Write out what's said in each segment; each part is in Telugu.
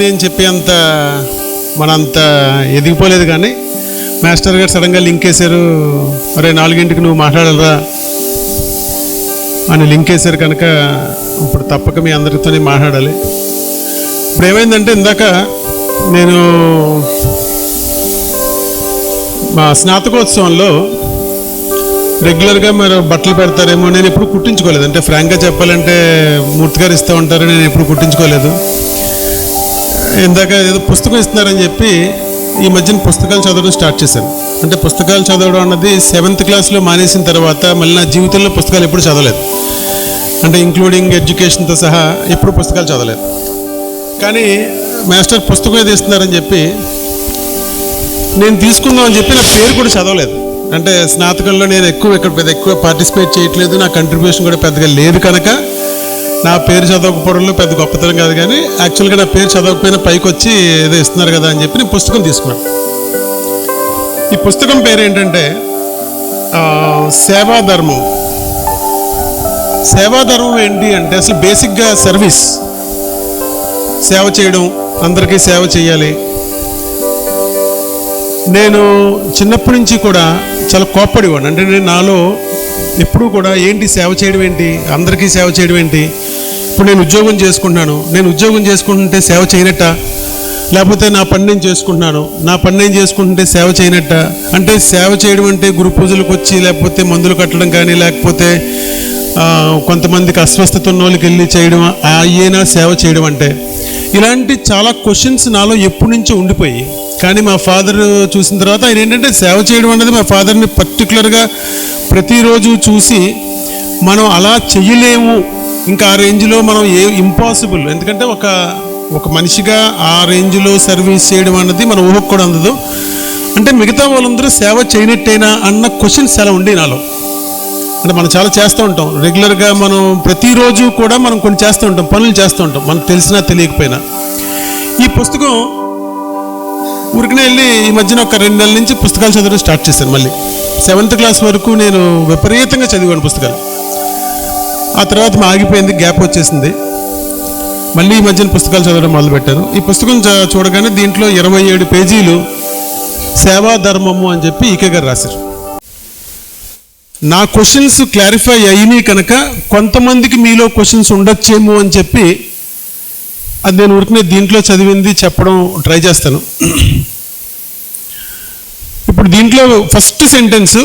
నేను చెప్పేంత మనంత ఎదిగిపోలేదు కానీ మాస్టర్ గారు సడన్గా లింక్ వేశారు అరే నాలుగింటికి నువ్వు మాట్లాడాలరా అని లింక్ వేశారు కనుక ఇప్పుడు తప్పక మీ అందరితోనే మాట్లాడాలి. ఇప్పుడు ఏమైందంటే ఇందాక నేను మా స్నాతకోత్సవంలో రెగ్యులర్గా మీరు బట్టలు పెడతారేమో నేను ఎప్పుడు కుట్టించుకోలేదు. అంటే ఫ్రాంక్గా చెప్పాలంటే మూర్తి గారు ఇస్తూ ఉంటారు నేను ఎప్పుడు కుట్టించుకోలేదు. ఇందాక ఏదో పుస్తకం ఇస్తున్నారని చెప్పి ఈ మధ్యన పుస్తకాలు చదవడం స్టార్ట్ చేశాను. అంటే పుస్తకాలు చదవడం అన్నది సెవెంత్ క్లాస్లో మానేసిన తర్వాత మళ్ళీ నా జీవితంలో పుస్తకాలు ఎప్పుడు చదవలేదు. అంటే ఇంక్లూడింగ్ ఎడ్యుకేషన్తో సహా ఎప్పుడు పుస్తకాలు చదవలేదు. కానీ మాస్టర్ పుస్తకం ఏది ఇస్తున్నారని చెప్పి నేను తీసుకుందాం అని చెప్పి నా పేరు కూడా చదవలేదు. అంటే స్నాతకంలో నేను ఎక్కువ ఇక్కడ పెద్ద ఎక్కువ పార్టిసిపేట్ చేయట్లేదు. నా కంట్రిబ్యూషన్ కూడా పెద్దగా లేదు కనుక నా పేరు చదవకపోవడంలో పెద్ద గొప్పతనం కాదు కానీ యాక్చువల్గా నా పేరు చదవకపోయినా పైకి వచ్చి ఏదో ఇస్తున్నారు కదా అని చెప్పి నేను పుస్తకం తీసుకున్నాను. ఈ పుస్తకం పేరు ఏంటంటే సేవాధర్మం సేవాధర్మం ఏంటి అంటే అసలు బేసిక్గా సర్వీస్ సేవ చేయడం అందరికీ సేవ చేయాలి. నేను చిన్నప్పటి నుంచి కూడా చాలా కోప్పడేవాడిని. అంటే నేను నాలో ఎప్పుడూ కూడా ఏంటి సేవ చేయడం ఏంటి అందరికీ సేవ చేయడం ఏంటి ఇప్పుడు నేను ఉద్యోగం చేసుకుంటున్నాను. నేను ఉద్యోగం చేసుకుంటుంటే సేవ చేయనట్ట? లేకపోతే నా పని నేను చేసుకుంటున్నాను. నా పని నేను చేసుకుంటుంటే సేవ చేయనట్ట? అంటే సేవ చేయడం అంటే గురు పూజలకు వచ్చి లేకపోతే మందులు కట్టడం కానీ లేకపోతే కొంతమందికి అస్వస్థత ఉన్న వాళ్ళకి వెళ్ళి చేయడం అయ్యేనా సేవ చేయడం అంటే? ఇలాంటి చాలా క్వశ్చన్స్ నాలో ఎప్పటి నుంచో ఉండిపోయి కానీ మా ఫాదర్ చూసిన తర్వాత ఆయన ఏంటంటే సేవ చేయడం అనేది మా ఫాదర్ని పర్టికులర్గా ప్రతిరోజు చూసి మనం అలా చెయ్యలేము. ఇంకా ఆ రేంజ్లో మనం ఏ ఇంపాసిబుల్ ఎందుకంటే ఒక ఒక మనిషిగా ఆ రేంజ్లో సర్వీస్ చేయడం అన్నది మన ఊహకు కూడా అందదు. అంటే మిగతా వాళ్ళందరూ సేవ చేయనట్టేనా అన్న క్వశ్చన్స్ చాలా ఉండే నాలో. అంటే మనం చాలా చేస్తూ ఉంటాం. రెగ్యులర్గా మనం ప్రతిరోజు కూడా మనం కొన్ని చేస్తూ ఉంటాం. పనులు చేస్తూ ఉంటాం. మనకు తెలిసినా తెలియకపోయినా. ఈ పుస్తకం ఊరికనే వెళ్ళి ఈ మధ్యన ఒక రెండు నెలల నుంచి పుస్తకాలు చదవడం స్టార్ట్ చేశాను మళ్ళీ. సెవెంత్ క్లాస్ వరకు నేను విపరీతంగా చదివాను పుస్తకాలు. ఆ తర్వాత మా ఆగిపోయింది గ్యాప్ వచ్చేసింది. మళ్ళీ ఈ మధ్యన పుస్తకాలు చదవడం మొదలుపెట్టాను. ఈ పుస్తకం చూడగానే దీంట్లో ఇరవై ఏడు పేజీలు సేవా ధర్మము అని చెప్పి ఈకే గారు రాశారు. నా క్వశ్చన్స్ క్లారిఫై అయినాయి కనుక కొంతమందికి మీలో క్వశ్చన్స్ ఉండొచ్చేమో అని చెప్పి అది నేను ఉరికినే దీంట్లో చదివింది చెప్పడం ట్రై చేస్తాను. ఇప్పుడు దీంట్లో ఫస్ట్ సెంటెన్స్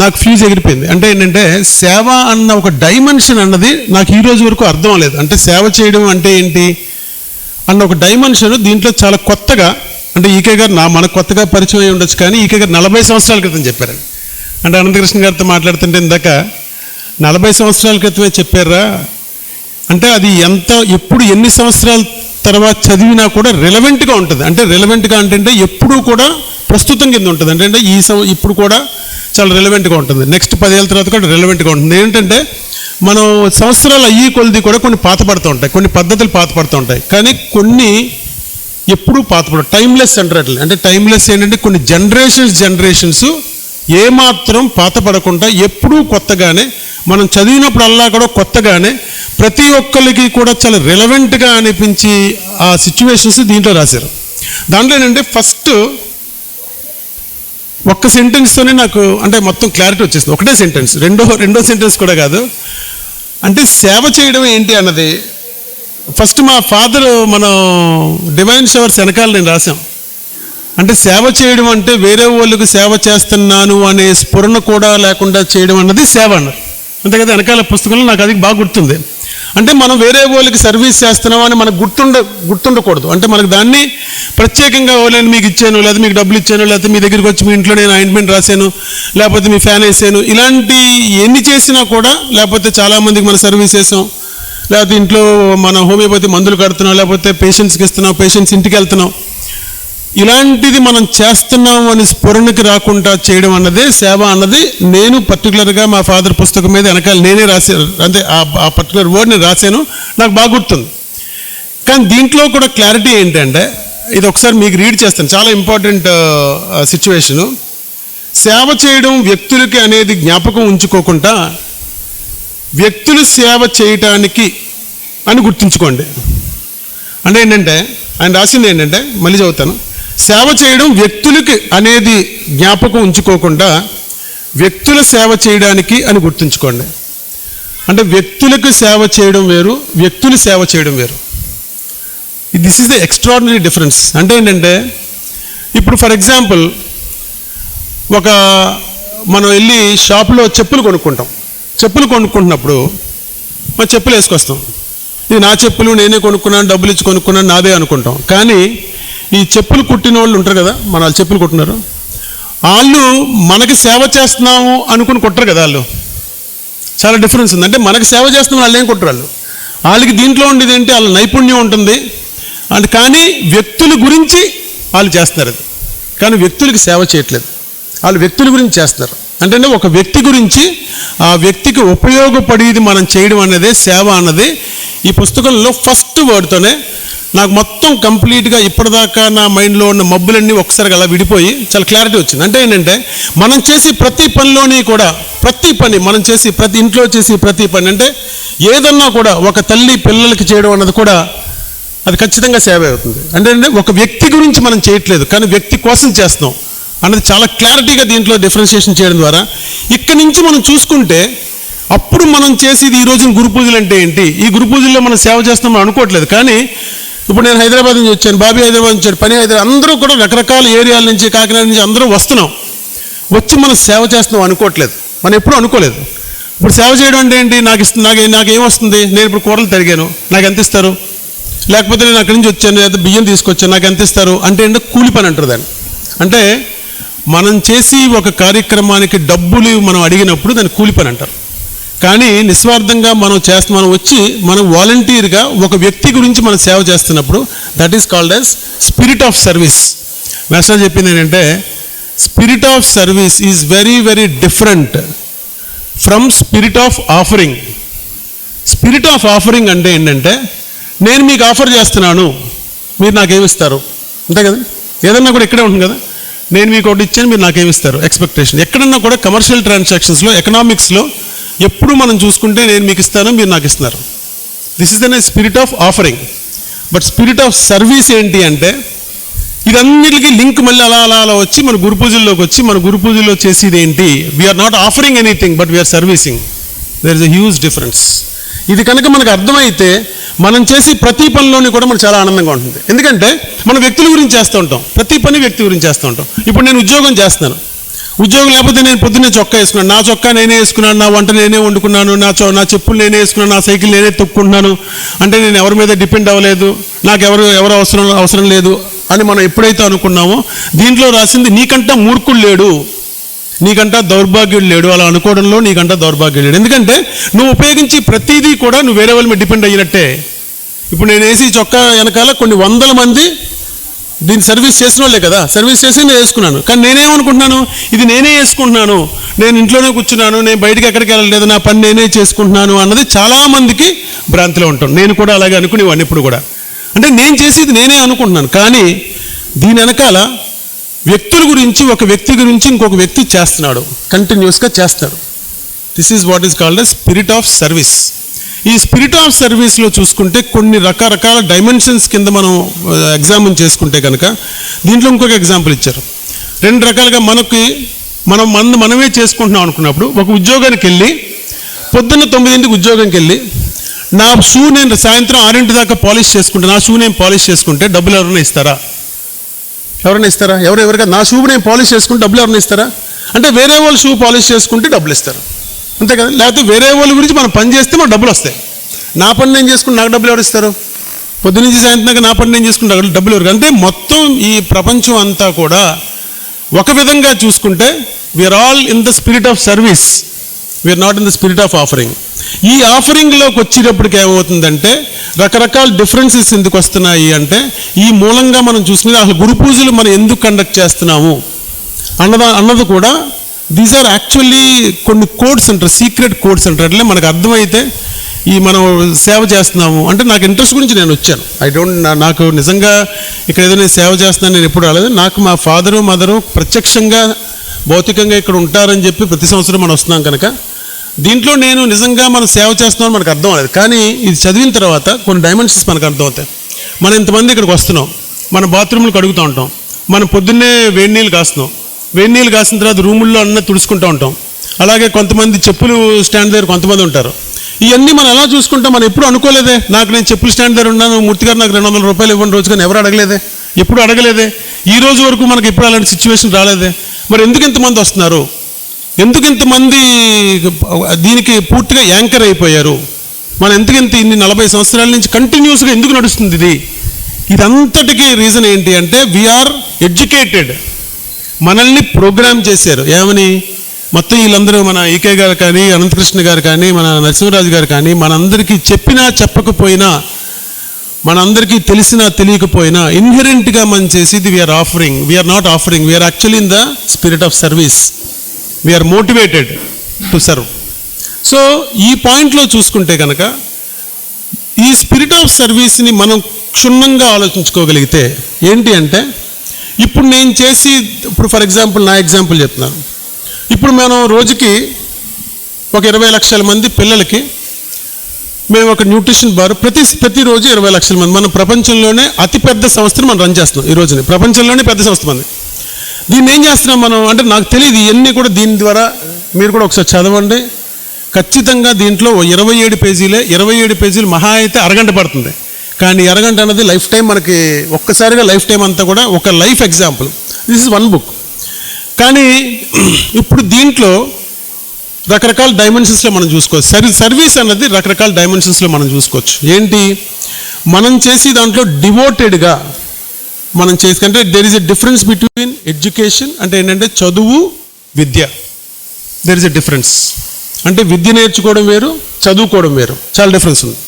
నాకు ఫ్యూజ్ ఎగిరిపోయింది. అంటే ఏంటంటే సేవ అన్న ఒక డైమెన్షన్ అన్నది నాకు ఈ రోజు వరకు అర్థం లేదు అంటే సేవ చేయడం అంటే ఏంటి అన్న ఒక డైమెన్షన్ దీంట్లో చాలా కొత్తగా అంటే ఈకే గారు నా మనకు కొత్తగా పరిచయం అయి ఉండొచ్చు కానీ ఈకే గారు నలభై సంవత్సరాల క్రితం చెప్పారండి. అంటే అనంతకృష్ణ గారితో మాట్లాడుతుంటే ఇందాక నలభై సంవత్సరాల క్రితమే చెప్పారా? అంటే అది ఎంత ఎప్పుడు ఎన్ని సంవత్సరాల తర్వాత చదివినా కూడా రిలవెంట్గా ఉంటుంది. అంటే రిలవెంట్గా అంటే ఎప్పుడూ కూడా ప్రస్తుతం కింద ఉంటుంది. అంటే ఈ సం ఇప్పుడు కూడా చాలా రిలవెంట్గా ఉంటుంది. నెక్స్ట్ పదేళ్ళ తర్వాత కూడా రిలవెంట్గా ఉంటుంది. ఏంటంటే మనం సంవత్సరాలు అయ్యి కొలిది కూడా కొన్ని పాత పడుతూ ఉంటాయి. కొన్ని పద్ధతులు పాత పడుతూ ఉంటాయి. కానీ కొన్ని ఎప్పుడూ పాతపడ టైమ్లెస్ అంటారు అట్లా అంటే టైమ్లెస్ ఏంటంటే కొన్ని జనరేషన్స్ జనరేషన్స్ ఏమాత్రం పాతపడకుండా ఎప్పుడూ కొత్తగానే మనం చదివినప్పుడల్లా కూడా కొత్తగానే ప్రతి ఒక్కరికి కూడా చాలా రిలవెంట్గా అనిపించి ఆ సిచ్యువేషన్స్ దీంట్లో రాశారు. దాంట్లో ఏంటంటే ఫస్ట్ ఒక్క సెంటెన్స్తోనే నాకు అంటే మొత్తం క్లారిటీ వచ్చేసింది. ఒకటే సెంటెన్స్ రెండో రెండో సెంటెన్స్ కూడా కాదు. అంటే సేవ చేయడం ఏంటి అన్నది ఫస్ట్ మా ఫాదర్ మనం డివైన్ షవర్స్ వెనకాల నేను రాశాం. అంటే సేవ చేయడం అంటే వేరే వాళ్ళకి సేవ చేస్తున్నాను అనే స్ఫురణ కూడా లేకుండా చేయడం అన్నది సేవ అన్నది అంతే కదా వెనకాల పుస్తకంలో నాకు అది బాగా గుర్తుంది. అంటే మనం వేరే వాళ్ళకి సర్వీస్ చేస్తున్నాం అని మనకు గుర్తుండ గుర్తుండకూడదు. అంటే మనకు దాన్ని ప్రత్యేకంగా "ఓ, నేను మీకు ఇచ్చాను లేదా మీకు డబ్బులు ఇచ్చాను లేకపోతే మీ దగ్గరికి వచ్చి మీ ఇంట్లో నేను ఆయింట్మెంట్ రాశాను లేకపోతే మీ ఫ్యాన్ వేసాను ఇలాంటి ఎన్ని చేసినా కూడా లేకపోతే చాలామందికి మనం సర్వీస్ చేసాం లేకపోతే ఇంట్లో మన హోమియోపతి మందులు కడుతున్నాం లేకపోతే పేషెంట్స్కి ఇస్తున్నాం పేషెంట్స్ ఇంటికి వెళ్తున్నాం ఇలాంటిది మనం చేస్తున్నాం అని స్ఫురణకి రాకుండా చేయడం అన్నదే సేవ అన్నది నేను పర్టికులర్గా మా ఫాదర్ పుస్తకం మీద వెనకాల నేనే రాశాను అంటే ఆ ఆ పర్టికులర్ వర్డ్ నేను రాశాను. నాకు బాగా గుర్తుంది. కానీ దీంట్లో కూడా క్లారిటీ ఏంటంటే ఇది ఒకసారి మీకు రీడ్ చేస్తాను. చాలా ఇంపార్టెంట్ సిచ్యువేషను సేవ చేయడం వ్యక్తులకి అనేది జ్ఞాపకం ఉంచుకోకుండా వ్యక్తులు సేవ చేయటానికి అని గుర్తుంచుకోండి. అంటే ఏంటంటే ఆయన రాసింది ఏంటంటే మళ్ళీ చదువుతాను. సేవ చేయడం వ్యక్తులకి అనేది జ్ఞాపకం ఉంచుకోకుండా వ్యక్తుల సేవ చేయడానికి అని గుర్తుంచుకోండి. అంటే వ్యక్తులకు సేవ చేయడం వేరు వ్యక్తులు సేవ చేయడం వేరు. This is the extraordinary difference అంటే ఏంటంటే ఇప్పుడు ఫర్ ఎగ్జాంపుల్ ఒక మనం వెళ్ళి షాప్లో చెప్పులు కొనుక్కుంటాం. చెప్పులు కొనుక్కుంటున్నప్పుడు మన చెప్పులు వేసుకొస్తాం. ఇది నా చెప్పులు నేనే కొనుక్కున్నాను డబ్బులు ఇచ్చి కొనుక్కున్నాను నాదే అనుకుంటాం. కానీ ఈ చెప్పులు కుట్టిన వాళ్ళు ఉంటారు కదా మన వాళ్ళు చెప్పులు కుట్టినారు వాళ్ళు మనకి సేవ చేస్తున్నాము అనుకుని కుట్టరు కదా వాళ్ళు చాలా డిఫరెన్స్ ఉంది. అంటే మనకి సేవ చేస్తున్న వాళ్ళు ఏం కుట్టరు వాళ్ళు వాళ్ళకి దీంట్లో ఉండేది ఏంటి? వాళ్ళ నైపుణ్యం ఉంటుంది. అంటే కానీ వ్యక్తుల గురించి వాళ్ళు చేస్తున్నారు అది. కానీ వ్యక్తులకి సేవ చేయట్లేదు. వాళ్ళు వ్యక్తుల గురించి చేస్తున్నారు. అంటే ఒక వ్యక్తి గురించి ఆ వ్యక్తికి ఉపయోగపడేది మనం చేయడం అనేది సేవ అన్నది ఈ పుస్తకంలో ఫస్ట్ వర్డ్తోనే నాకు మొత్తం కంప్లీట్గా ఇప్పటిదాకా నా మైండ్లో ఉన్న మబ్బులన్నీ ఒకసారి అలా విడిపోయి చాలా క్లారిటీ వచ్చింది. అంటే ఏంటంటే మనం చేసి ప్రతి పనిలోని కూడా ప్రతి పని మనం చేసి ప్రతి ఇంట్లో చేసి ప్రతి పని అంటే ఏదన్నా కూడా ఒక తల్లి పిల్లలకి చేయడం అన్నది కూడా అది ఖచ్చితంగా సేవ అవుతుంది. అంటే అంటే ఒక వ్యక్తి గురించి మనం చేయట్లేదు కానీ వ్యక్తి కోసం చేస్తున్నాం అన్నది చాలా క్లారిటీగా దీంట్లో డిఫరెన్షియేషన్ చేయడం ద్వారా ఇక్కడి నుంచి మనం చూసుకుంటే అప్పుడు మనం చేసేది ఈ రోజున గురు పూజలు అంటే ఏంటి? ఈ గురు పూజల్లో మనం సేవ చేస్తామని అనుకోవట్లేదు కానీ ఇప్పుడు నేను హైదరాబాద్ నుంచి వచ్చాను బాబీ హైదరాబాద్ నుంచి వచ్చాడు పని హైదరాబాద్ అందరూ కూడా రకరకాల ఏరియాల నుంచి కాకినాడ నుంచి అందరూ వస్తున్నాం. వచ్చి మనం సేవ చేస్తున్నాం అనుకోవట్లేదు. మనం ఎప్పుడూ అనుకోలేదు. ఇప్పుడు సేవ చేయడం అంటే ఏంటి? నాకు ఇస్తుంది నాకు నాకు ఏం వస్తుంది నేను ఇప్పుడు కూరలు తరిగాను. నాకు ఎంత ఇస్తారు? లేకపోతే నేను అక్కడి నుంచి వచ్చాను లేదా బియ్యం తీసుకొచ్చాను నాకు ఎంత ఇస్తారు? అంటే ఏంటో కూలి పని అంటారు దాన్ని. అంటే మనం చేసి ఒక కార్యక్రమానికి డబ్బులు మనం అడిగినప్పుడు దాన్ని కూలి పని అంటారు. కానీ నిస్వార్థంగా మనం చేస్తూ మనం వచ్చి మనం వాలంటీర్గా ఒక వ్యక్తి గురించి మనం సేవ చేస్తున్నప్పుడు that is called as spirit of service master చెప్పింది ఏంటంటే spirit of service is very very different from spirit of offering spirit of offering అంటే ఏంటంటే నేను మీకు ఆఫర్ చేస్తున్నాను మీరు నాకేమిస్తారు అంతే కదా? ఏదన్నా కూడా ఇక్కడే ఉంటుంది కదా? నేను మీకు ఒకటి ఇచ్చాను మీరు నాకేమిస్తారు ఎక్స్పెక్టేషన్ ఎక్కడన్నా కూడా కమర్షియల్ ట్రాన్సాక్షన్స్లో ఎకనామిక్స్లో ఎప్పుడు మనం చూసుకుంటే నేను మీకు ఇస్తాను మీరు నాకు ఇస్తున్నారు. This is then spirit of offering but spirit of service ఏంటి అంటే ఇదన్నిటికీ లింక్ మళ్ళీ అలా అలా అలా వచ్చి మన గురు పూజల్లోకి వచ్చి మన గురు పూజల్లో చేసేది ఏంటి we are not offering anything but we are servicing there is a huge difference ఇది కనుక మనకు అర్థమైతే మనం చేసి ప్రతి పనిలోని కూడా మనకు చాలా ఆనందంగా ఉంటుంది. ఎందుకంటే మనం వ్యక్తుల గురించి చేస్తూ ఉంటాం. ప్రతి పని వ్యక్తి గురించి చేస్తూ ఉంటాం. ఇప్పుడు నేను ఉద్యోగం చేస్తున్నాను. ఉద్యోగం లేకపోతే నేను పొద్దున్నే చొక్కా వేసుకున్నాను. నా చొక్కా నేనే వేసుకున్నాను నా వంట నేనే వండుకున్నాను నా చొ నా చెప్పులు నేనే వేసుకున్నాను నా సైకిల్ నేనే తొక్కుంటున్నాను అంటే నేను ఎవరి మీద డిపెండ్ అవ్వలేదు. నాకు ఎవరు ఎవరు అవసరం అవసరం లేదు అని మనం ఎప్పుడైతే అనుకున్నామో దీంట్లో రాసింది నీకంటా మూర్ఖుడు లేడు. నీకంటా దౌర్భాగ్యుడు లేడు. అలా అనుకోవడంలో నీకంటా దౌర్భాగ్యుడు లేడు. ఎందుకంటే నువ్వు ఉపయోగించి ప్రతిదీ కూడా నువ్వు వేరే వాళ్ళ మీద డిపెండ్ అయినట్టే. ఇప్పుడు నేను వేసి చొక్కా వెనకాల కొన్ని వందల మంది దీన్ని సర్వీస్ చేసిన వాళ్ళే కదా. సర్వీస్ చేసి నేను వేసుకున్నాను. కానీ నేనేమనుకుంటున్నాను? ఇది నేనే వేసుకుంటున్నాను. నేను ఇంట్లోనే కూర్చున్నాను. నేను బయటికి ఎక్కడికి వెళ్ళలేదు. నా పని నేనే చేసుకుంటున్నాను అన్నది చాలామందికి భ్రాంతిలో ఉంటాం. నేను కూడా అలాగే అనుకునేవాడిని ఇప్పుడు కూడా. అంటే నేను చేసేది నేనే అనుకుంటున్నాను. కానీ దీని వెనకాల వ్యక్తుల గురించి ఒక వ్యక్తి గురించి ఇంకొక వ్యక్తి చేస్తున్నాడు. కంటిన్యూస్గా చేస్తాడు this is what is called spirit of service ఈ స్పిరిట్ ఆఫ్ సర్వీస్లో చూసుకుంటే కొన్ని రకరకాల డైమెన్షన్స్ కింద మనం ఎగ్జామిన్ చేసుకుంటే కనుక దీంట్లో ఇంకొక ఎగ్జాంపుల్ ఇచ్చారు. రెండు రకాలుగా మనకి మనం మన మనమే చేసుకుంటున్నాం అనుకున్నప్పుడు ఒక ఉద్యోగానికి వెళ్ళి పొద్దున్న తొమ్మిదింటికి ఉద్యోగంకి వెళ్ళి నా షూ నేను సాయంత్రం ఆరింటి దాకా పాలిష్ చేసుకుంటే నా షూ నేను పాలిష్ చేసుకుంటే డబ్బులు ఎవరైనా ఇస్తారా? ఎవరైనా ఇస్తారా? ఎవరు ఎవరిగా? నా షూ నేను పాలిష్ చేసుకుంటే డబ్బులు ఎవరైనా ఇస్తారా? అంటే వేరే వాళ్ళు షూ పాలిష్ చేసుకుంటే డబ్బులు ఇస్తారు? అంతే కదా? లేకపోతే వేరే వాళ్ళ గురించి మనం పని చేస్తే మనకు డబ్బులు వస్తాయి. నా పని నేను చేసుకుంటే నాకు డబ్బులు ఎవరు ఇస్తారు? పొద్దునుంచి సాయంత్రం నా పని నేను చేసుకుంటే డబ్బులు ఎవరు అంటే మొత్తం ఈ ప్రపంచం అంతా కూడా ఒక విధంగా చూసుకుంటే we are all in the spirit of service we are not in the spirit of offering ఈ ఆఫరింగ్లోకి వచ్చేటప్పటికి ఏమవుతుందంటే రకరకాల డిఫరెన్సెస్ ఎందుకు వస్తున్నాయి అంటే ఈ మూలంగా మనం చూసుకునే అసలు గురు పూజలు మనం ఎందుకు కండక్ట్ చేస్తున్నాము? అన్నదా అన్నది కూడా దీస్ ఆర్ యాక్చువల్లీ కొన్ని కోడ్స్ అంటారు సీక్రెట్ కోడ్స్ అంటారు. అట్లే మనకు అర్థమైతే ఈ మనం సేవ చేస్తున్నాము. అంటే నాకు ఇంట్రెస్ట్ గురించి నేను వచ్చాను. ఐ డోంట్ నాకు నిజంగా ఇక్కడ ఏదైనా సేవ చేస్తున్నాను నేను ఎప్పుడు రాలేదు. నాకు మా ఫాదరు మదరు ప్రత్యక్షంగా భౌతికంగా ఇక్కడ ఉంటారని చెప్పి ప్రతి సంవత్సరం మనం వస్తున్నాం కనుక దీంట్లో నేను నిజంగా మనం సేవ చేస్తున్నాం మనకు అర్థం అవ్వలేదు. కానీ ఇది చదివిన తర్వాత కొన్ని డైమెన్షన్స్ మనకు అర్థమవుతాయి. మనం ఇంతమంది ఇక్కడికి వస్తున్నాం. మన బాత్రూమ్లు కడుగుతూ ఉంటాం. మనం పొద్దున్నే వేడి నీళ్ళు కాస్తున్నాం. నీళ్ళు కాసిన తర్వాత రూముల్లో అన్న తుడుచుకుంటూ ఉంటాం. అలాగే కొంతమంది చెప్పులు స్టాండ్ దగ్గర కొంతమంది ఉంటారు. ఇవన్నీ మనం ఎలా చూసుకుంటాం? మనం ఎప్పుడు అనుకోలేదే. నాకు నేను చెప్పులు స్టాండ్ దగ్గర ఉన్నాను మూర్తి గారు నాకు రెండు వందల రూపాయలు ఇవ్వండి రోజు కానీ ఎవరు అడగలేదే? ఎప్పుడు అడగలేదే? ఈ రోజు వరకు మనకి ఎప్పుడు అలాంటి సిచ్యువేషన్ రాలేదే? మరి ఎందుకు ఇంతమంది వస్తున్నారు? ఎందుకు ఇంతమంది దీనికి పూర్తిగా యాంకర్ అయిపోయారు? మనం ఎందుకు ఇంత ఇన్ని నలభై సంవత్సరాల నుంచి కంటిన్యూస్గా ఎందుకు నడుస్తుంది ఇది? ఇదంతటికీ రీజన్ ఏంటి అంటే వీఆర్ ఎడ్యుకేటెడ్ మనల్ని ప్రోగ్రామ్ చేశారు. ఏమని? మొత్తం వీళ్ళందరూ మన ఈకే గారు కానీ అనంతకృష్ణ గారు కానీ మన నరసింహరాజు గారు కానీ మనందరికీ చెప్పినా చెప్పకపోయినా మనందరికీ తెలిసినా తెలియకపోయినా ఇన్హెరెంట్గా మనం చేసేది we are offering we are not offering we are actually in the spirit of service we are motivated to serve so ఈ పాయింట్లో చూసుకుంటే కనుక ఈ స్పిరిట్ ఆఫ్ సర్వీస్ని మనం క్షుణ్ణంగా ఆలోచించుకోగలిగితే ఏంటి అంటే ఇప్పుడు నేను చేసి ఇప్పుడు ఫర్ ఎగ్జాంపుల్ నా ఎగ్జాంపుల్ చెప్తున్నాను ఇప్పుడు మనం రోజుకి ఒక ఇరవై లక్షల మంది పిల్లలకి మేము ఒక న్యూట్రిషన్ బార్ ప్రతి ప్రతిరోజు ఇరవై లక్షల మంది మన ప్రపంచంలోనే అతిపెద్ద సంస్థను మనం రన్ చేస్తున్నాం ఈ రోజుని. ప్రపంచంలోనే పెద్ద సంస్థ మంది దీన్ని ఏం చేస్తున్నాం మనం? అంటే నాకు తెలియదు ఇవన్నీ కూడా దీని ద్వారా మీరు కూడా ఒకసారి చదవండి. ఖచ్చితంగా దీంట్లో ఇరవై ఏడు పేజీలే ఇరవై ఏడు పేజీలు మహా అయితే అరగంట పడుతుంది. కానీ ఎరగంట అరగంట లైఫ్ టైం మనకి ఒక్కసారిగా లైఫ్ టైం అంతా కూడా ఒక life example. This is one book కానీ ఇప్పుడు దీంట్లో రకరకాల డైమెన్షన్స్లో మనం చూసుకోవచ్చు. సర్వీ సర్వీస్ అన్నది రకరకాల డైమెన్షన్స్లో మనం చూసుకోవచ్చు. ఏంటి? మనం చేసే దాంట్లో డివోటెడ్గా మనం చేసుకుంటే there is a difference between education అంటే ఏంటంటే చదువు విద్య. దెర్ ఇస్ ఎ డిఫరెన్స్ అంటే విద్య నేర్చుకోవడం వేరు చదువుకోవడం వేరు. చాలా డిఫరెన్స్ ఉంది.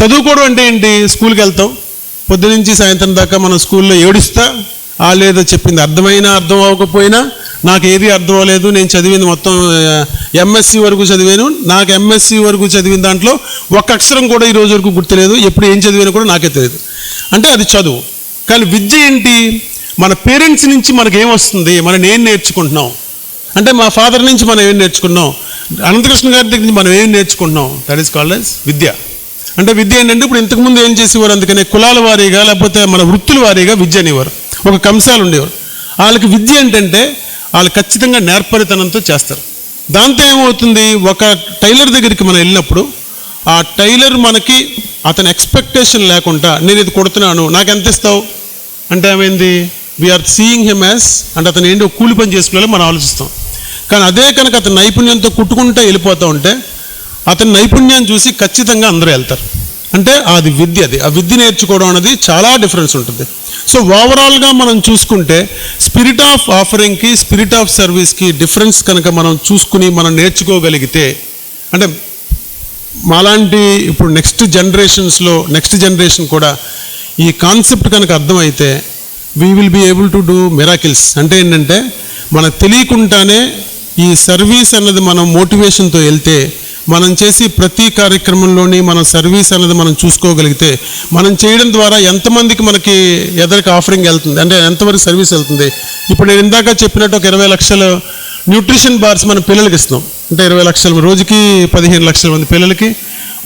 చదువుకోవడం అంటే ఏంటి? స్కూల్కి వెళ్తాం. పొద్దునుంచి సాయంత్రం దాకా మనం స్కూల్లో ఏడుస్తా ఆ లేదా చెప్పింది. అర్థమైనా అర్థం అవ్వకపోయినా నాకు ఏది అర్థం అవ్వలేదు. నేను చదివింది మొత్తం ఎంఎస్సి వరకు చదివాను. నాకు ఎంఎస్సి వరకు చదివిన దాంట్లో ఒక్క అక్షరం కూడా ఈ రోజు వరకు గుర్తులేదు. ఎప్పుడు ఏం చదివానో కూడా నాకే తెలియదు అంటే అది చదువు. కానీ విద్య ఏంటి? మన పేరెంట్స్ నుంచి మనకి వస్తుంది మనం ఏం నేర్చుకుంటున్నాం? అంటే మా ఫాదర్ నుంచి మనం ఏం నేర్చుకున్నాం అనంతకృష్ణ గారి దగ్గర నుంచి మనం ఏం నేర్చుకుంటున్నాం? దట్ ఈస్ కాల్డ్ ఎస్ విద్య. అంటే విద్య ఏంటంటే ఇప్పుడు ఇంతకుముందు ఏం చేసేవారు? అందుకనే కులాల వారీగా లేకపోతే మన వృత్తుల వారీగా విద్య అనేవారు. ఒక కంసాలు ఉండేవారు. వాళ్ళకి విద్య ఏంటంటే వాళ్ళు ఖచ్చితంగా నేర్పరితనంతో చేస్తారు. దాంతో ఏమవుతుంది? ఒక టైలర్ దగ్గరికి మనం వెళ్ళినప్పుడు ఆ టైలర్ మనకి అతని ఎక్స్పెక్టేషన్ లేకుండా నేను ఇది కొడుతున్నాను నాకు ఎంత ఇస్తావు? అంటే ఏమైంది? వీఆర్ సీయింగ్ హిమ్ యాజ్ అంటే అతను ఏంటి కూలి పని చేసుకునే మనం ఆలోచిస్తాం. కానీ అదే కనుక అతని నైపుణ్యంతో కుట్టుకుంటూ వెళ్ళిపోతూ ఉంటే అతని నైపుణ్యాన్ని చూసి ఖచ్చితంగా అందరూ వెళ్తారు. అంటే అది విద్య అది. ఆ విద్య నేర్చుకోవడం అనేది చాలా డిఫరెన్స్ ఉంటుంది. సో ఓవరాల్గా మనం చూసుకుంటే స్పిరిట్ ఆఫ్ ఆఫరింగ్కి స్పిరిట్ ఆఫ్ సర్వీస్కి డిఫరెన్స్ కనుక మనం చూసుకుని మనం నేర్చుకోగలిగితే అంటే మాలాంటి ఇప్పుడు నెక్స్ట్ జనరేషన్స్లో నెక్స్ట్ జనరేషన్ కూడా ఈ కాన్సెప్ట్ కనుక అర్థమైతే we will be able to do miracles అంటే ఏంటంటే మనకు తెలియకుండానే ఈ సర్వీస్ అన్నది మనం మోటివేషన్తో వెళ్తే మనం చేసి ప్రతి కార్యక్రమంలోని మన సర్వీస్ అన్నది మనం చూసుకోగలిగితే మనం చేయడం ద్వారా ఎంతమందికి మనకి ఎదరికి ఆఫరింగ్ వెళ్తుంది అంటే ఎంతవరకు సర్వీస్ వెళ్తుంది. ఇప్పుడు నేను ఇందాక చెప్పినట్టు ఒక ఇరవై లక్షల న్యూట్రిషన్ బార్స్ మన పిల్లలకి ఇస్తున్నాం. అంటే ఇరవై లక్షల రోజుకి పదిహేను లక్షల మంది పిల్లలకి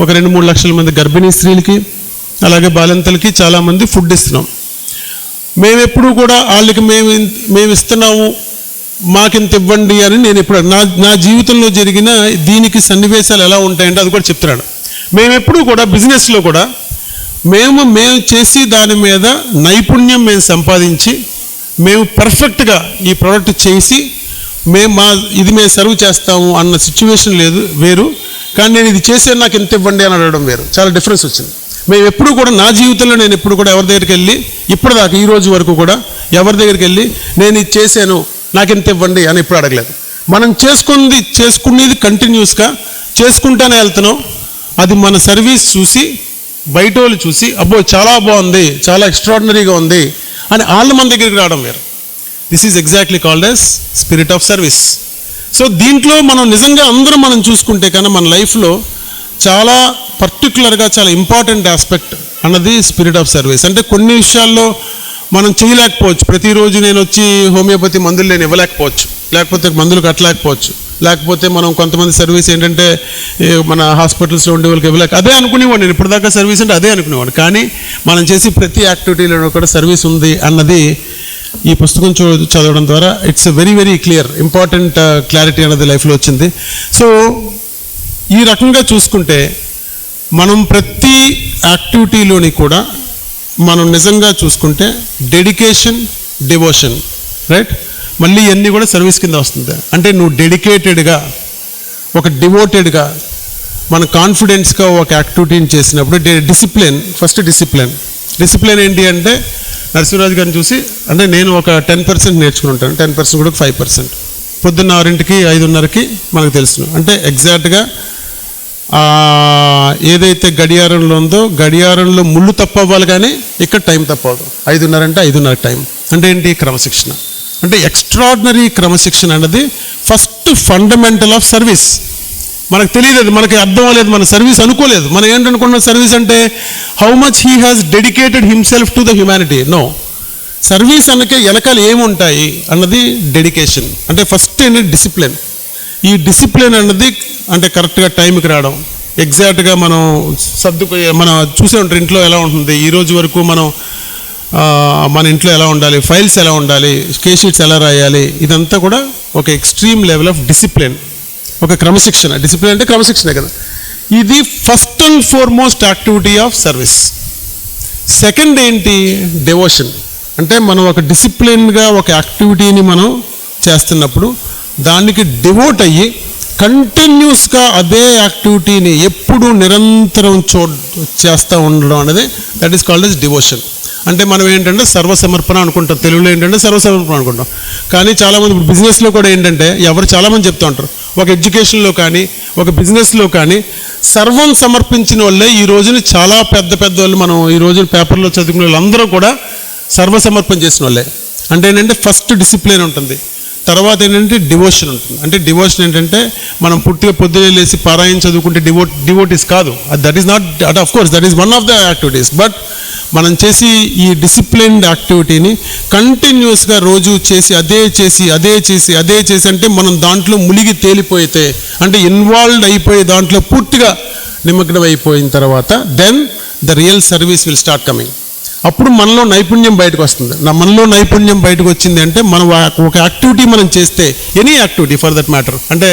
ఒక రెండు మూడు లక్షల మంది గర్భిణీ స్త్రీలకి అలాగే బాలింతలకి చాలామంది ఫుడ్ ఇస్తున్నాం. మేము ఎప్పుడూ కూడా వాళ్ళకి మేము మేము ఇస్తున్నాము మాకింత ఇవ్వండి అని నేను ఇప్పుడు నా నా జీవితంలో జరిగిన దీనికి సన్నివేశాలు ఎలా ఉంటాయంటే అది కూడా చెప్తున్నాడు. మేము ఎప్పుడూ కూడా బిజినెస్లో కూడా మేము మేము చేసి దాని మీద నైపుణ్యం మేము సంపాదించి మేము పర్ఫెక్ట్గా ఈ ప్రోడక్ట్ చేసి మేము మా ఇది మేము సర్వ్ చేస్తాము అన్న సిచ్యువేషన్ లేదు వేరు. కానీ నేను ఇది చేసే నాకు ఎంత ఇవ్వండి అని అడగడం వేరు. చాలా డిఫరెన్స్ వచ్చింది. మేము ఎప్పుడు కూడా నా జీవితంలో నేను ఎప్పుడు కూడా ఎవరి దగ్గరికి వెళ్ళి ఇప్పటిదాకా ఈ రోజు వరకు కూడా ఎవరి దగ్గరికి వెళ్ళి నేను ఇది చేశాను నాకు ఎంత ఇవ్వండి అని ఎప్పుడు అడగలేదు. మనం చేసుకుంది చేసుకునేది కంటిన్యూస్గా చేసుకుంటానే వెళ్తున్నాం. అది మన సర్వీస్ చూసి బయట వాళ్ళు చూసి అబ్బో చాలా బాగుంది చాలా ఎక్స్ట్రాడినరీగా ఉంది అని వాళ్ళ మన దగ్గరికి రావడం వేరు. This is exactly called as spirit of service so దీంట్లో మనం నిజంగా అందరూ మనం చూసుకుంటే కానీ మన లైఫ్లో చాలా పర్టికులర్గా చాలా ఇంపార్టెంట్ ఆస్పెక్ట్ అన్నది స్పిరిట్ ఆఫ్ సర్వీస్ అంటే కొన్ని విషయాల్లో మనం చేయలేకపోవచ్చు. ప్రతిరోజు నేను వచ్చి హోమియోపతి మందులు నేను ఇవ్వలేకపోవచ్చు. లేకపోతే మందులు కట్టలేకపోవచ్చు. లేకపోతే మనం కొంతమంది సర్వీస్ ఏంటంటే మన హాస్పిటల్స్లో ఉండే వాళ్ళకి ఇవ్వలేక అదే అనుకునేవాడు నేను. ఇప్పటిదాకా సర్వీస్ అంటే అదే అనుకునేవాడు కానీ మనం చేసి ప్రతి యాక్టివిటీలో కూడా సర్వీస్ ఉంది అన్నది ఈ పుస్తకం చూ చదవడం ద్వారా it's very very clear. Important clarity అన్నది లైఫ్లో వచ్చింది. సో ఈ రకంగా చూసుకుంటే మనం ప్రతి యాక్టివిటీలోని కూడా మనం నిజంగా చూసుకుంటే డెడికేషన్ డివోషన్ రైట్ మళ్ళీ ఇవన్నీ కూడా సర్వీస్ కింద వస్తుంది. అంటే నువ్వు డెడికేటెడ్గా ఒక డివోటెడ్గా మన కాన్ఫిడెన్స్గా ఒక యాక్టివిటీని చేసినప్పుడు డిసిప్లిన్ ఫస్ట్ డిసిప్లిన్ డిసిప్లిన్ ఏంటి అంటే నరసింహరాజు గారిని చూసి అంటే నేను ఒక టెన్ పర్సెంట్ నేర్చుకుని ఉంటాను. టెన్ పర్సెంట్ కూడా ఫైవ్ పర్సెంట్ పొద్దున్న ఆరింటికి ఐదున్నరకి మనకు తెలుసు. అంటే ఎగ్జాక్ట్గా ఏదైతే గడియారంలో ఉందో గడియారంలో ముళ్ళు తప్పవ్వాలి కానీ ఇక్కడ టైం తప్పవదు ఐదున్నర అంటే ఐదున్నర టైం. అంటే ఏంటి? క్రమశిక్షణ. అంటే ఎక్స్ట్రాడినరీ క్రమశిక్షణ అన్నది ఫస్ట్ ఫండమెంటల్ ఆఫ్ సర్వీస్ మనకు తెలియలేదు మనకి అర్థం అవ్వలేదు మన సర్వీస్ అనుకోలేదు. మనం ఏంటనుకున్న సర్వీస్ అంటే how much he has dedicated himself to the humanity no service అనకే వెనకాల ఏముంటాయి అన్నది డెడికేషన్ అంటే ఫస్ట్ ఏంటి? డిసిప్లిన్ ఈ డిసిప్లిన్ అన్నది అంటే కరెక్ట్గా టైంకి రావడం. ఎగ్జాక్ట్గా మనం సర్దుకు మనం చూసే ఉంటారు ఇంట్లో ఎలా ఉంటుంది. ఈ రోజు వరకు మనం మన ఇంట్లో ఎలా ఉండాలి ఫైల్స్ ఎలా ఉండాలి కే షీట్స్ ఎలా రాయాలి ఇదంతా కూడా ఒక ఎక్స్ట్రీమ్ లెవెల్ ఆఫ్ డిసిప్లిన్ ఒక క్రమశిక్షణ. డిసిప్లిన్ అంటే క్రమశిక్షణ కదా. ఇది first and foremost activity of service second ఏంటి? డెవోషన్ అంటే మనం ఒక డిసిప్లిన్గా ఒక యాక్టివిటీని మనం చేస్తున్నప్పుడు దానికి డివోట్ అయ్యి కంటిన్యూస్గా అదే యాక్టివిటీని ఎప్పుడు నిరంతరం చూ చేస్తూ ఉండడం అనేది that is called as devotion అంటే మనం ఏంటంటే సర్వసమర్పణ అనుకుంటాం. తెలుగులో ఏంటంటే సర్వసమర్పణ అనుకుంటాం. కానీ చాలామంది ఇప్పుడు బిజినెస్లో కూడా ఏంటంటే ఎవరు చాలామంది చెప్తూ ఉంటారు. ఒక ఎడ్యుకేషన్లో కానీ ఒక బిజినెస్లో కానీ సర్వం సమర్పించిన వాళ్ళే ఈ రోజున చాలా పెద్ద పెద్ద వాళ్ళు మనం ఈ రోజున పేపర్లో చదువుకునే వాళ్ళందరూ కూడా సర్వసమర్పణ చేసిన వాళ్ళే. అంటే ఏంటంటే ఫస్ట్ డిసిప్లిన్ ఉంటుంది. తర్వాత ఏంటంటే డివోషన్ ఉంటుంది. అంటే డివోషన్ ఏంటంటే మనం పుట్టిగా పొద్దునే లేసి పారాయణ చదువుకుంటే డివోట్ డివోటీస్ కాదు. That is not at of course that is one of the activities but మనం చేసి ఈ డిసిప్లిన్డ్ యాక్టివిటీని కంటిన్యూస్గా రోజు చేసి అదే చేసి అదే చేసి అదే చేసి అంటే మనం దాంట్లో మునిగి తేలిపోయితే అంటే ఇన్వాల్వ్డ్ అయిపోయి దాంట్లో పూర్తిగా నిమగ్నం అయిపోయిన తర్వాత then the real service will start coming అప్పుడు మనలో నైపుణ్యం బయటకు వస్తుంది. నా మనలో నైపుణ్యం బయటకు వచ్చింది అంటే మనం ఒక యాక్టివిటీ మనం చేస్తే any activity for that matter. అంటే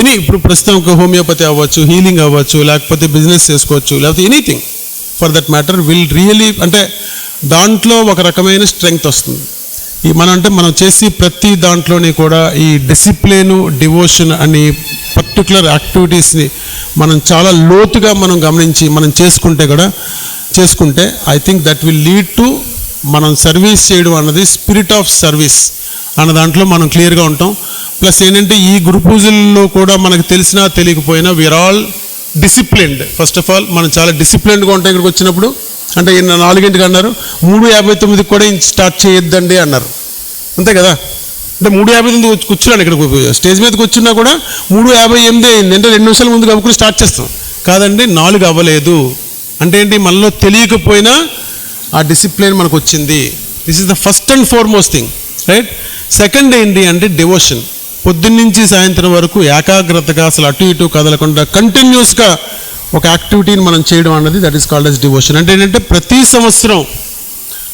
ఎనీ ఇప్పుడు ప్రస్తుతం ఒక హోమియోపతి అవ్వచ్చు హీలింగ్ అవ్వచ్చు లేకపోతే బిజినెస్ చేసుకోవచ్చు లేకపోతే anything for that matter will really అంటే దాంట్లో ఒక రకమైన స్ట్రెంగ్త్ వస్తుంది. ఈ మనం అంటే మనం చేసి ప్రతి దాంట్లోని కూడా ఈ డిసిప్లిన్ డివోషన్ అని పర్టికులర్ యాక్టివిటీస్ని మనం చాలా లోతుగా మనం గమనించి మనం చేసుకుంటే కూడా చేసుకుంటే I think that will lead to మనం సర్వీస్ చేయడం అన్నది స్పిరిట్ ఆఫ్ సర్వీస్ అన్న దాంట్లో మనం క్లియర్గా ఉంటాం. ప్లస్ ఏంటంటే ఈ గురు పూజల్లో కూడా మనకు తెలిసినా తెలియకపోయినా we are all disciplined first of all మనం చాలా డిసిప్లిన్డ్గా ఉంటాం ఇక్కడికి వచ్చినప్పుడు. అంటే ఈయన నాలుగింటికి అన్నారు మూడు యాభై తొమ్మిదికి కూడా స్టార్ట్ చేయొద్దండి అన్నారు. అంతే కదా? అంటే మూడు యాభై తొమ్మిది వచ్చి కూర్చున్నాను ఇక్కడ స్టేజ్ మీదకి వచ్చినా కూడా మూడు యాభై ఎనిమిది అయింది. అంటే రెండు నిమిషాల ముందు కప్పుకుని స్టార్ట్ చేస్తాం. కాదండి నాలుగు అవ్వలేదు. అంటే ఏంటి? మనలో తెలియకపోయినా ఆ డిసిప్లిన్ మనకు వచ్చింది. This is the first and foremost thing right second ఏంటి అంటే డివోషన్ పొద్దున్నుంచి సాయంత్రం వరకు ఏకాగ్రతగా అసలు అటు ఇటు కదలకుండా కంటిన్యూస్గా ఒక యాక్టివిటీని మనం చేయడం అన్నది that is called as devotion అంటే ఏంటంటే ప్రతి సంవత్సరం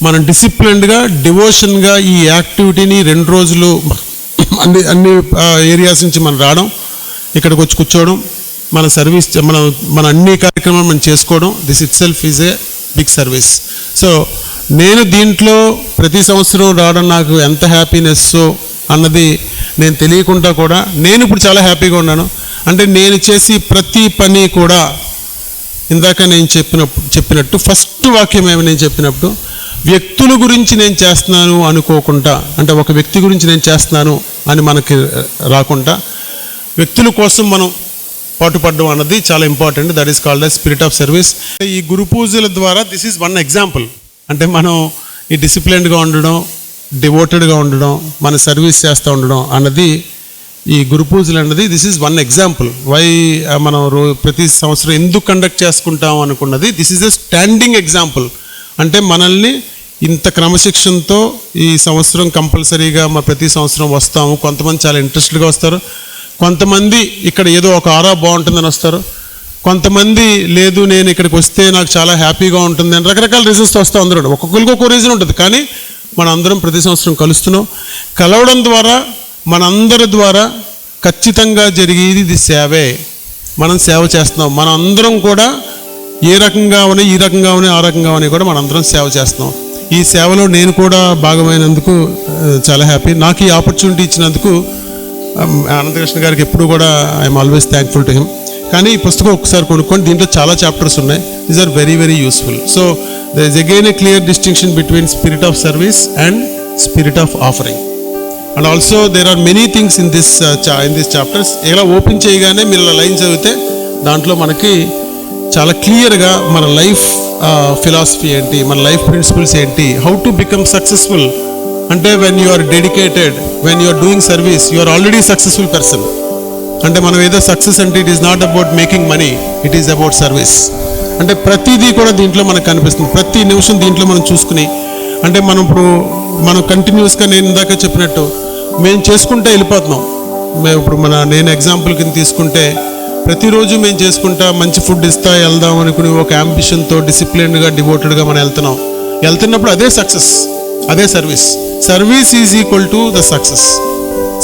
మనం డిసిప్లిన్డ్గా డివోషన్గా ఈ యాక్టివిటీని రెండు రోజులు అన్ని అన్ని ఏరియాస్ నుంచి మనం రావడం ఇక్కడికి వచ్చి కూర్చోవడం మన సర్వీస్ మనం మన అన్ని కార్యక్రమాలు మనం చేసుకోవడం this itself is a big service so నేను దీంట్లో ప్రతి సంవత్సరం రావడం నాకు ఎంత హ్యాపీనెస్ అన్నది నేను తెలియకుండా కూడా నేను ఇప్పుడు చాలా హ్యాపీగా ఉన్నాను. అంటే నేను చేసి ప్రతి పని కూడా ఇందాక నేను చెప్పినప్పుడు చెప్పినట్టు ఫస్ట్ వాక్యం ఏమి నేను చెప్పినప్పుడు వ్యక్తుల గురించి నేను చేస్తున్నాను అనుకోకుండా అంటే ఒక వ్యక్తి గురించి నేను చేస్తున్నాను అని మనకి రాకుండా వ్యక్తుల కోసం మనం పాటుపడడం అన్నది చాలా important. That is called spirit of service ఈ గురు పూజల ద్వారా దిస్ ఈజ్ వన్ ఎగ్జాంపుల్ అంటే మనం ఈ డిసిప్లిన్డ్గా ఉండడం డివోటెడ్గా ఉండడం మన సర్వీస్ చేస్తూ ఉండడం అన్నది ఈ గురు పూజలు అన్నది this is one example why మనం రో ప్రతి సంవత్సరం ఎందుకు కండక్ట్ చేసుకుంటాం అనుకున్నది this is a standing example అంటే మనల్ని ఇంత క్రమశిక్షణతో ఈ సంవత్సరం కంపల్సరీగా మా ప్రతి సంవత్సరం వస్తాము. కొంతమంది చాలా ఇంట్రెస్ట్గా వస్తారు. కొంతమంది ఇక్కడ ఏదో ఒక ఆరా బాగుంటుందని వస్తారు. కొంతమంది లేదు నేను ఇక్కడికి వస్తే నాకు చాలా హ్యాపీగా ఉంటుంది అని రకరకాల రీజన్స్తో వస్తూ అందరూ ఒక్కొక్కరికి ఒక్కో రీజన్ ఉంటుంది. కానీ మన అందరం ప్రతి సంవత్సరం కలుస్తున్నాం. కలవడం ద్వారా మనందరి ద్వారా ఖచ్చితంగా జరిగేది ఇది సేవే. మనం సేవ చేస్తున్నాం. మనం అందరం కూడా ఏ రకంగా ఉన్నాయి ఈ రకంగా ఉన్నాయి ఆ రకంగా ఉన్నాయి కూడా మనందరం సేవ చేస్తున్నాం. ఈ సేవలో నేను కూడా భాగమైనందుకు చాలా హ్యాపీ. నాకు ఈ ఆపర్చునిటీ ఇచ్చినందుకు Um, ఆనందకృష్ణ గారికి ఎప్పుడు కూడా I'm always thankful to him కానీ ఈ పుస్తకం ఒకసారి కొనుక్కొని దీంట్లో చాలా చాప్టర్స్ ఉన్నాయి. These are very very useful so there is again a clear distinction between spirit of service and spirit of offering and also there are many things in this in this chapters ఇలా ఓపెన్ చేయగానే మీరు ఇలా లైన్ చదివితే దాంట్లో మనకి చాలా క్లియర్గా మన లైఫ్ ఫిలాసఫీ uh, ఏంటి మన లైఫ్ ప్రిన్సిపల్స్ ఏంటి హౌ టు బికమ్ సక్సెస్ఫుల్ అంటే when you are dedicated when you are doing service you are already successful person అంటే మనం ఏదో సక్సెస్ అంటే it is not about making money it is about service అంటే ప్రతిదీ కూడా దీంట్లో మనకు కనిపిస్తుంది. ప్రతి నిమిషం దీంట్లో మనం చూసుకుని అంటే మనం ఇప్పుడు మనం కంటిన్యూస్గా నేను ఇందాక చెప్పినట్టు మేము చేసుకుంటే వెళ్ళిపోతున్నాం. మేము ఇప్పుడు మన నేను ఎగ్జాంపుల్ కింద తీసుకుంటే ప్రతిరోజు మేము చేసుకుంటా మంచి ఫుడ్ ఇస్తా వెళ్దాం అనుకుని ఒక అంబిషన్తో డిసిప్లిన్డ్గా డివోటెడ్గా మనం వెళ్తున్నాం. వెళ్తున్నప్పుడు అదే సక్సెస్ అదే service. Service is equal to the success.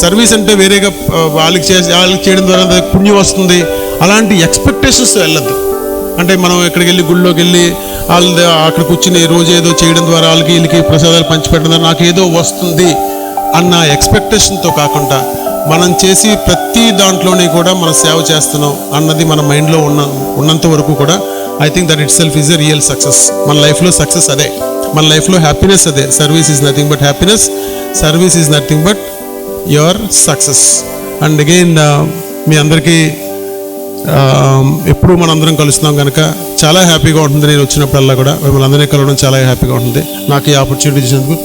Service అంటే వేరేగా వాళ్ళకి చేసి వాళ్ళకి చేయడం ద్వారా పుణ్యం వస్తుంది. అలాంటి ఎక్స్పెక్టేషన్స్ వెళ్ళద్దు. అంటే మనం ఎక్కడికి వెళ్ళి గుళ్ళోకి వెళ్ళి వాళ్ళు అక్కడ కూర్చుని రోజు ఏదో చేయడం ద్వారా వాళ్ళకి వీళ్ళకి ప్రసాదాలు పంచిపెట్టడం ద్వారా నాకు ఏదో వస్తుంది అన్న ఎక్స్పెక్టేషన్తో కాకుండా మనం చేసి ప్రతి దాంట్లోనే కూడా మనం సేవ చేస్తున్నాం అన్నది మన మైండ్లో ఉన్న ఉన్నంత వరకు కూడా I think that itself is a real success మన లైఫ్లో సక్సెస్ అదే. మన లైఫ్లో హ్యాపీనెస్ అదే. Service is nothing but happiness service is nothing but your success and again మీ అందరికీ um, ఎప్పుడు మనందరం కలుస్తున్నాం కనుక చాలా హ్యాపీగా ఉంటుంది. నేను వచ్చినప్పుడల్లా కూడా మిమ్మల్ని అందరినీ కలవడం చాలా హ్యాపీగా ఉంటుంది. నాకు ఈ ఆపర్చునిటీ ఇచ్చినందుకు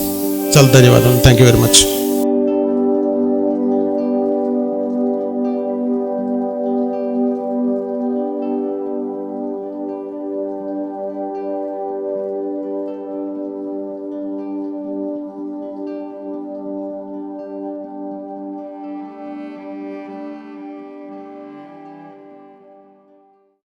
చాలా ధన్యవాదాలు. Thank you very much